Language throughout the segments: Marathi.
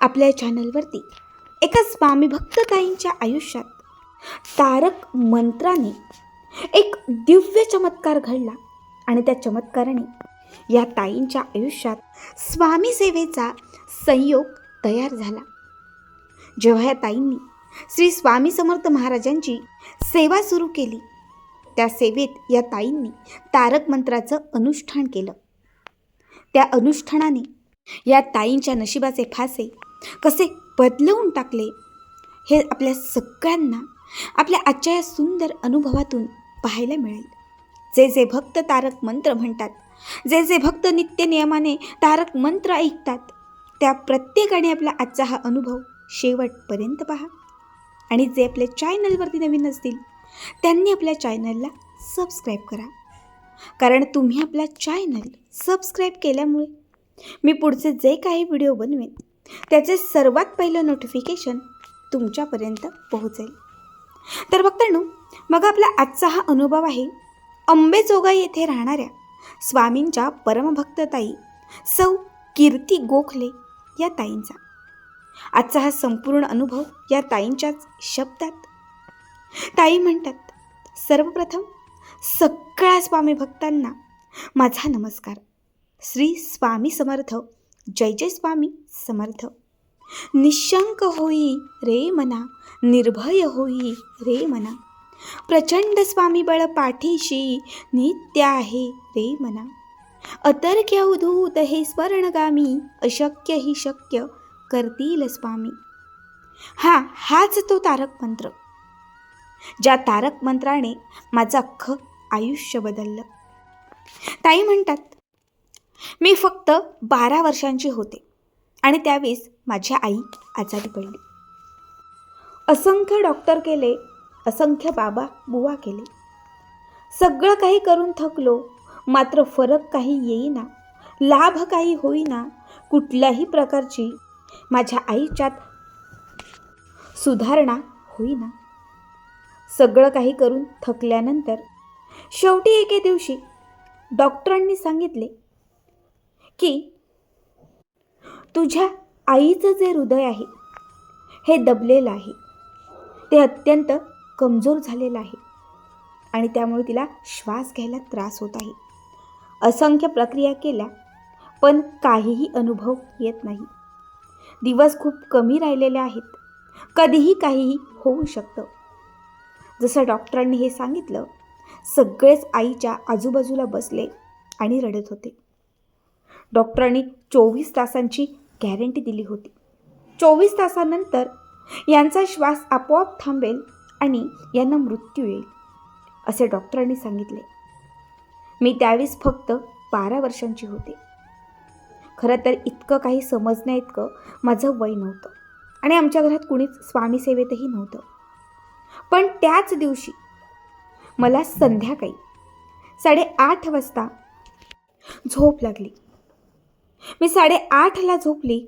आपल्या चॅनलवरती एका स्वामी भक्त ताईंच्या आयुष्यात तारक मंत्राने एक दिव्य चमत्कार घडला आणि त्या चमत्काराने या ताईंच्या आयुष्यात स्वामी सेवेचा संयोग तयार झाला. जेव्हा या ताईंनी श्री स्वामी समर्थ महाराजांची सेवा सुरू केली त्या सेवेत या ताईंनी तारक मंत्राचं अनुष्ठान केलं. त्या अनुष्ठानाने या ताईंच्या नशिबाचे फासे कसे बदलवून टाकले? हे आपल्या सगळ्यांना आपल्या आजच्या या सुंदर अनुभवातून पाहायला मिळेल. जे जे भक्त तारक मंत्र म्हणतात जे जे भक्त नित्य नियमाने तारक मंत्र ऐकतात त्या प्रत्येकाने आपला आजचा हा अनुभव शेवटपर्यंत पहा. आणि जे आपल्या चॅनलवरती नवीन असतील त्यांनी आपल्या चॅनलला सबस्क्राईब करा. कारण तुम्ही आपला चॅनल सबस्क्राईब केल्यामुळे मी पुढचे जे काही व्हिडिओ बनवेन त्याचे सर्वात पहिलं नोटिफिकेशन तुमच्यापर्यंत पोहोचेल. तर बघतानो मग आपला आजचा हा अनुभव आहे अंबेजोगाई येथे राहणाऱ्या स्वामींच्या परमभक्तताई सौ कीर्ती गोखले या ताईंचा. आजचा हा संपूर्ण अनुभव या ताईंच्याच शब्दात. ताई म्हणतात सर्वप्रथम सगळ्या स्वामी भक्तांना माझा नमस्कार. श्री स्वामी समर्थ. जय जय स्वामी समर्थ. निशंक होई रे मना निर्भय होई रे मना. प्रचंड स्वामी बळ पाठीशी नित्य आहे रे मना. अतर्क्य उधूत हे स्वर्णगामी अशक्य ही शक्य करतील स्वामी. हा हाच तो तारक मंत्र. ज्या तारक मंत्राने माझं अख्खं आयुष्य बदललं. ताई म्हणतात मी फक्त बारा वर्षांची होते आणि त्यावेळेस माझी आई आजारी पडली. असंख्य डॉक्टर केले असंख्य बाबा बुवा केले. सगळं काही करून थकलो मात्र फरक काही येईना लाभ काही होईना कुठल्याही प्रकारची माझ्या आईच्यात सुधारणा होईना. सगळं काही करून थकल्यानंतर शेवटी एके दिवशी डॉक्टरांनी सांगितले की तुझ्या आईचं जे हृदय आहे हे दबलेलं आहे. ते अत्यंत कमजोर झालेलं आहे आणि त्यामुळे तिला श्वास घ्यायला त्रास होत आहे. असंख्य प्रक्रिया केल्या पण काहीही अनुभव येत नाही. दिवस खूप कमी राहिलेले आहेत. कधीही काहीही होऊ शकतं. जसं डॉक्टरांनी हे सांगितलं सगळेच आईच्या आजूबाजूला बसले आणि रडत होते. डॉक्टरांनी चोवीस तासांची गॅरंटी दिली होती. चोवीस तासानंतर यांचा श्वास आपोआप थांबेल आणि यांना मृत्यू येईल असे डॉक्टरांनी सांगितले. मी त्यावेळेस फक्त बारा वर्षांची होते. खरं तर इतकं काही समजण्याइतकं माझं वय नव्हतं आणि आमच्या घरात कुणीच स्वामीसेवेतही नव्हतं. पण त्याच दिवशी मला संध्याकाळी साडेआठ वाजता झोप लागली. मी साडेआठला झोपली.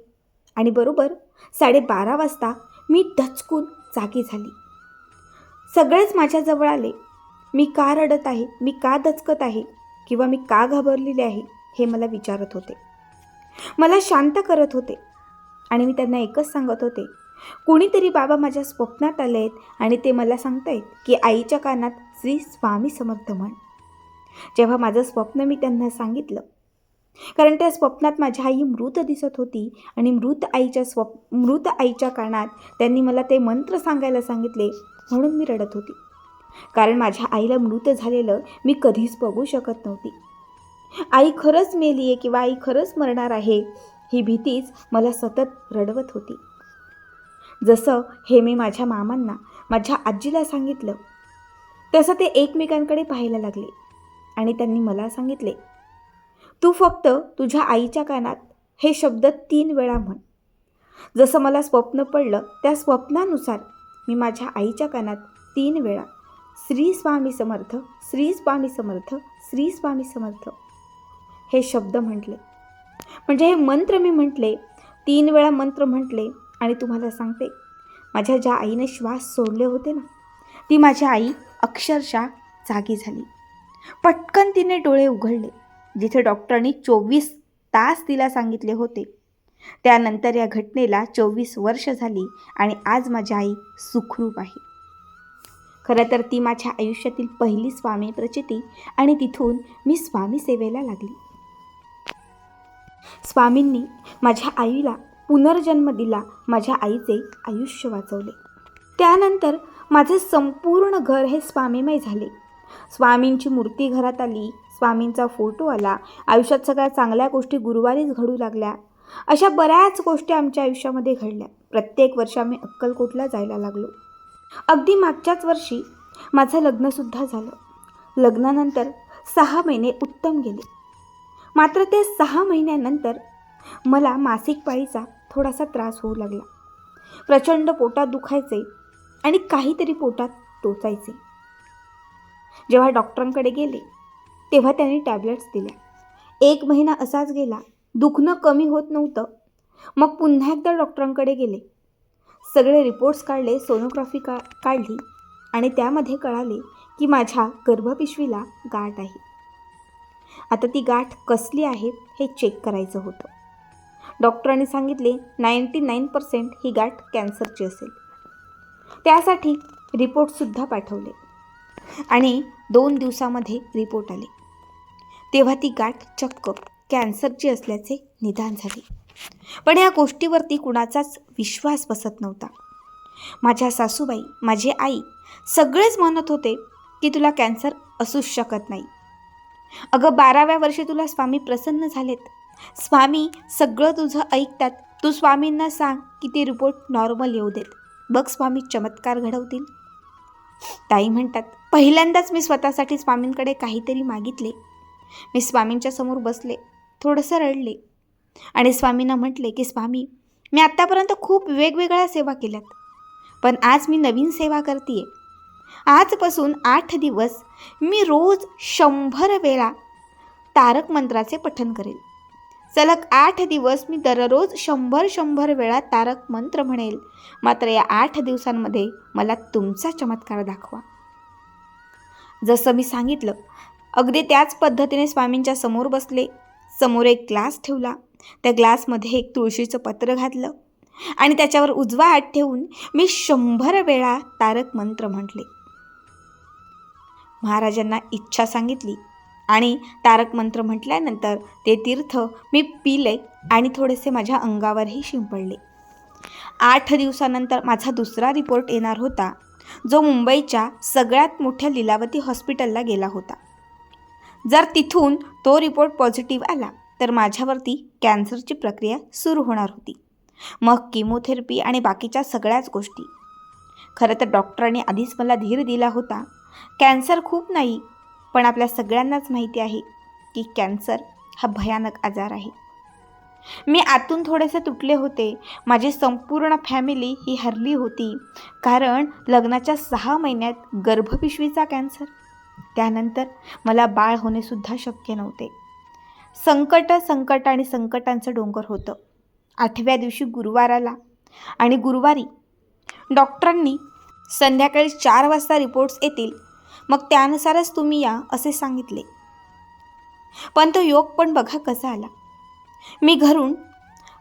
आणि बरोबर साडेबारा वाजता मी डचकून जागी झाली. सगळेच माझ्याजवळ आले. मी का रडत आहे? मी का दचकत आहे? किंवा मी का घाबरलेले आहे? हे मला विचारत होते. मला शांत करत होते. आणि मी त्यांना एकच सांगत होते. कुणीतरी बाबा माझ्या स्वप्नात आले आहेत आणि ते मला सांगतायत की आईच्या कानात श्री स्वामी समर्थ म्हण. जेव्हा माझं स्वप्न मी त्यांना सांगितलं कारण त्या स्वप्नात माझी आई मृत दिसत होती आणि मृत आईच्या स्वप मृत आईच्या कानात त्यांनी मला ते मंत्र सांगायला सांगितले म्हणून मी रडत होती. कारण माझ्या आईला मृत झालेलं मी कधीच बघू शकत नव्हती. आई खरंच मेली आहे किंवा आई खरंच मरणार आहे ही भीतीच मला सतत रडवत होती. जसं हे मी माझ्या मामांना माझ्या आजीला सांगितलं तसं ते एकमेकांकडे पाहायला लागले आणि त्यांनी मला सांगितले तू फक्त तुझ्या आईच्या कानात हे शब्द तीन वेळा म्हण. जसं मला स्वप्न पडलं त्या स्वप्नानुसार मी माझ्या आईच्या कानात तीन वेळा श्री स्वामी समर्थ श्री स्वामी समर्थ श्री स्वामी समर्थ हे शब्द म्हटले. म्हणजे हे मंत्र मी म्हटले तीन वेळा मंत्र म्हटले आणि तुम्हाला सांगते माझ्या ज्या आईने श्वास सोडले होते ना ती माझी आई अक्षरशः जागी झाली. पटकन तिने डोळे उघडले. जिथे डॉक्टरांनी चोवीस तास तिला सांगितले होते. त्यानंतर या घटनेला चोवीस वर्ष झाली आणि आज माझी आई सुखरूप आहे. खरं तर ती माझ्या आयुष्यातील पहिली स्वामी प्रचिती आणि तिथून मी स्वामी सेवेला लागली. स्वामींनी माझ्या आईला पुनर्जन्म दिला माझ्या आईचे आयुष्य वाचवले. त्यानंतर माझे संपूर्ण घर हे स्वामीमय झाले. स्वामींची मूर्ती घरात आली स्वामींचा फोटो आला. आयुष्यात सगळ्या चांगल्या गोष्टी गुरुवारीच घडू लागल्या. अशा बऱ्याच गोष्टी आमच्या आयुष्यामध्ये घडल्या. प्रत्येक वर्षी आम्ही अक्कलकोटला जायला लागलो. अगदी मागच्याच वर्षी माझं लग्नसुद्धा झालं. लग्नानंतर सहा महिने उत्तम गेले. मात्र ते सहा महिन्यानंतर मला मासिक पाळीचा थोडासा त्रास होऊ लागला. प्रचंड पोटात दुखायचे आणि काहीतरी पोटात टोचायचे. जेव्हा डॉक्टरांकडे गेले तेव्हा त्यांनी टॅबलेट्स दिल्या. एक महिना असाच गेला. दुखणं कमी होत नव्हतं. मग पुन्हा एकदा डॉक्टरांकडे गेले. सगळे रिपोर्ट्स काढले सोनोग्राफी का काढली आणि त्यामध्ये कळाले की माझ्या गर्भपिशवीला गाठ आहे. आता ती गाठ कसली आहे हे चेक करायचं होतं. डॉक्टरांनी सांगितले नाईंटी नाईन पर्सेंट ही गाठ कॅन्सरची असेल. त्यासाठी रिपोर्टसुद्धा पाठवले. आणि दोन दिवसामध्ये रिपोर्ट आले. तेव्हा ती गाठ चक्क कॅन्सरची असल्याचे निदान झाले. पण या गोष्टीवरती कुणाचाच विश्वास बसत नव्हता. माझ्या सासूबाई माझी आई सगळेच म्हणत होते की तुला कॅन्सर असूच शकत नाही. अगं बाराव्या वर्षी तुला स्वामी प्रसन्न झालेत. स्वामी सगळं तुझं ऐकतात. तू स्वामींना सांग की ते रिपोर्ट नॉर्मल येऊ देत. बघ स्वामी चमत्कार घडवतील. ताई म्हणतात पहिल्यांदाच मी स्वतःसाठी स्वामींकडे काहीतरी मागितले. मी स्वामींच्या समोर बसले थोडंसं रडले आणि स्वामींना म्हटले की स्वामी मी आत्तापर्यंत खूप वेगवेगळ्या सेवा केल्यात पण आज मी नवीन सेवा करते आजपासून आठ दिवस मी रोज शंभर वेळा तारक मंत्राचे पठण करेल सलग आठ दिवस मी दररोज शंभर शंभर वेळा तारक मंत्र म्हणेल. मात्र या आठ दिवसांमध्ये मला तुमचा चमत्कार दाखवा. जसं मी सांगितलं अगदी त्याच पद्धतीने स्वामींच्या समोर बसले. समोर एक ग्लास ठेवला. त्या ग्लासमध्ये एक तुळशीचं पत्र घातलं. आणि त्याच्यावर उजवा हात ठेवून मी शंभर वेळा तारक मंत्र म्हटले. महाराजांना इच्छा सांगितली आणि तारक मंत्र म्हटल्यानंतर ते तीर्थ मी पिले आणि थोडेसे माझ्या अंगावरही शिंपडले. आठ दिवसानंतर माझा दुसरा रिपोर्ट येणार होता जो मुंबईच्या सगळ्यात मोठ्या लिलावती हॉस्पिटलला गेला होता. जर तिथून तो रिपोर्ट पॉझिटिव्ह आला तर माझ्यावरती कॅन्सरची प्रक्रिया सुरू होणार होती. मग किमोथेरपी आणि बाकीच्या सगळ्याच गोष्टी. खरं तर डॉक्टरांनी आधीच मला धीर दिला होता. कॅन्सर खूप नाही पण आपल्या सगळ्यांनाच माहिती आहे की कॅन्सर हा भयानक आजार आहे. मी आतून थोडेसे तुटले होते. माझी संपूर्ण फॅमिली ही हरली होती. कारण लग्नाच्या सहा महिन्यात गर्भपिशवीचा कॅन्सर त्यानंतर मला बाळ होणेसुद्धा शक्य नव्हते. संकट संकट आणि संकटांचं डोंगर होतं. आठव्या दिवशी गुरुवार आला आणि गुरुवारी डॉक्टरांनी संध्याकाळी चार वाजता रिपोर्ट्स येतील. मग त्यानुसारच तुम्ही या असे सांगितले. पण तो योग पण बघा कसा आला. मी घरून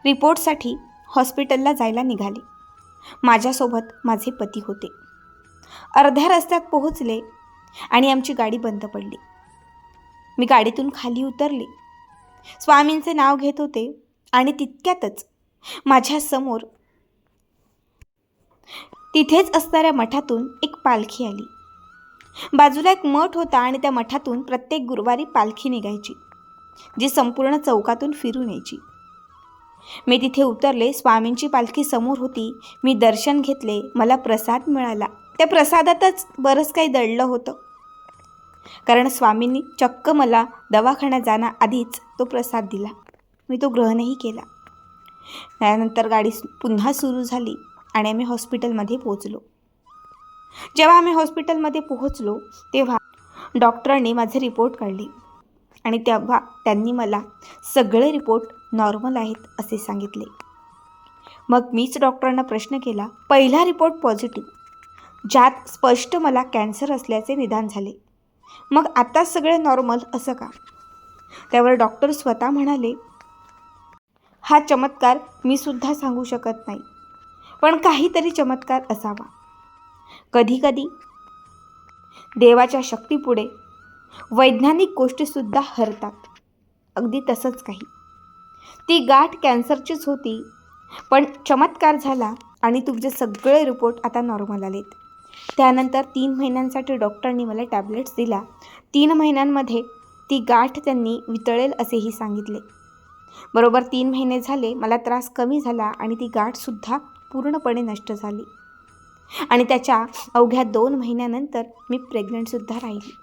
रिपोर्टसाठी हॉस्पिटलला जायला निघाले. माझ्यासोबत माझे पती होते. अर्ध्या रस्त्यात पोहोचले आणि आमची गाडी बंद पडली. मी गाडीतून खाली उतरले. स्वामींचे नाव घेत होते आणि तितक्यातच माझ्यासमोर तिथेच असणाऱ्या मठातून एक पालखी आली. बाजूला एक मठ होता आणि त्या मठातून प्रत्येक गुरुवारी पालखी निघायची जी संपूर्ण चौकातून फिरून यायची. मी तिथे उतरले स्वामींची पालखी समोर होती मी दर्शन घेतले मला प्रसाद मिळाला. त्या प्रसादातच बरंच काही दडलं होतं. कारण स्वामींनी चक्क मला दवाखान्यात जाण्याआधीच तो प्रसाद दिला. मी तो ग्रहणही केला. त्यानंतर गाडी सु- पुन्हा सुरू झाली आणि आम्ही हॉस्पिटलमध्ये पोहोचलो. जेव्हा आम्ही हॉस्पिटलमध्ये पोहोचलो तेव्हा डॉक्टरांनी माझे रिपोर्ट काढले आणि तेव्हा त्यांनी मला सगळे रिपोर्ट नॉर्मल आहेत असे सांगितले. मग मीच डॉक्टरांना प्रश्न केला पहिला रिपोर्ट पॉझिटिव्ह ज्यात स्पष्ट मला कॅन्सर असल्याचे निदान झाले. मग आत्ता सगळे नॉर्मल असं का? त्यावर डॉक्टर स्वतः म्हणाले हा चमत्कार मी सुद्धा सांगू शकत नाही पण काहीतरी चमत्कार असावा. कधीकधी देवाच्या शक्तीपुढे वैज्ञानिक गोष्टीसुद्धा हरतात. अगदी तसंच काही. ती गाठ कॅन्सरचीच होती पण चमत्कार झाला आणि तुमचे सगळे रिपोर्ट आता नॉर्मल आलेत. त्यानंतर तीन महिन्यांसाठी डॉक्टरांनी मला टॅबलेट्स दिल्या. तीन महिन्यांमध्ये ती गाठ त्यांनी वितळेल असेही सांगितले. बरोबर तीन महिने झाले मला त्रास कमी झाला आणि ती गाठसुद्धा पूर्णपणे नष्ट झाली. आणि त्याच्या अवघ्या दोन महिन्यानंतर मी प्रेग्नंटसुद्धा राहिली.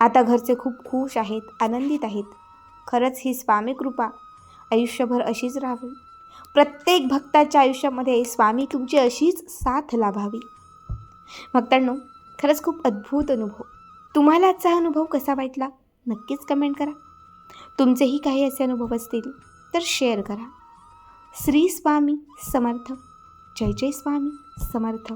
आता घरचे खूप खुश आहेत आनंदित आहेत. खरंच ही स्वामी कृपा आयुष्यभर अशीच राहावी. प्रत्येक भक्ताच्या आयुष्यामध्ये स्वामी तुमची अशीच साथ लाभावी. भक्तांनो खरंच खूप अद्भुत अनुभव. तुम्हाला आजचा अनुभव कसा वाटला? नक्कीच कमेंट करा. तुमचेही काही असे अनुभव असतील तर शेअर करा. श्री स्वामी समर्थ. जय जय स्वामी समर्थ.